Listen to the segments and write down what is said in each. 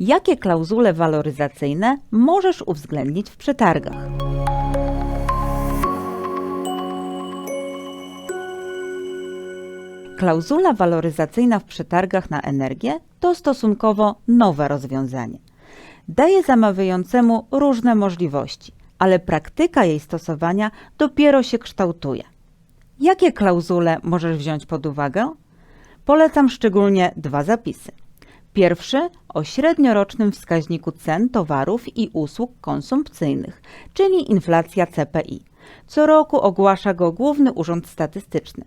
Jakie klauzule waloryzacyjne możesz uwzględnić w przetargach? Klauzula waloryzacyjna w przetargach na energię to stosunkowo nowe rozwiązanie. Daje zamawiającemu różne możliwości, ale praktyka jej stosowania dopiero się kształtuje. Jakie klauzule możesz wziąć pod uwagę? Polecam szczególnie dwa zapisy. Pierwszy o średniorocznym wskaźniku cen towarów i usług konsumpcyjnych, czyli inflacja CPI. Co roku ogłasza go Główny Urząd Statystyczny.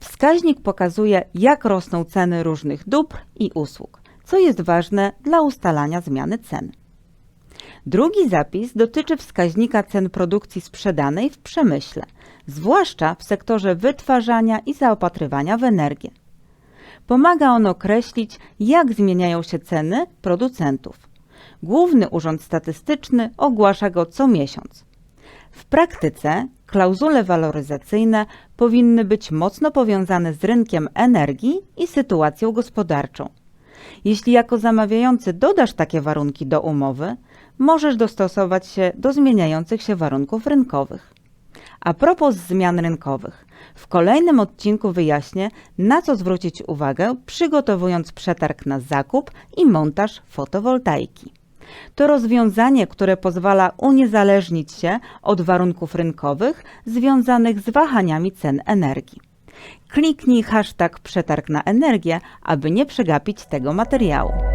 Wskaźnik pokazuje, jak rosną ceny różnych dóbr i usług, co jest ważne dla ustalania zmiany cen. Drugi zapis dotyczy wskaźnika cen produkcji sprzedanej w przemyśle, zwłaszcza w sektorze wytwarzania i zaopatrywania w energię. Pomaga on określić, jak zmieniają się ceny producentów. Główny Urząd Statystyczny ogłasza go co miesiąc. W praktyce klauzule waloryzacyjne powinny być mocno powiązane z rynkiem energii i sytuacją gospodarczą. Jeśli jako zamawiający dodasz takie warunki do umowy, możesz dostosować się do zmieniających się warunków rynkowych. A propos zmian rynkowych, w kolejnym odcinku wyjaśnię, na co zwrócić uwagę, przygotowując przetarg na zakup i montaż fotowoltaiki. To rozwiązanie, które pozwala uniezależnić się od warunków rynkowych związanych z wahaniami cen energii. Kliknij hashtag przetarg na energię, aby nie przegapić tego materiału.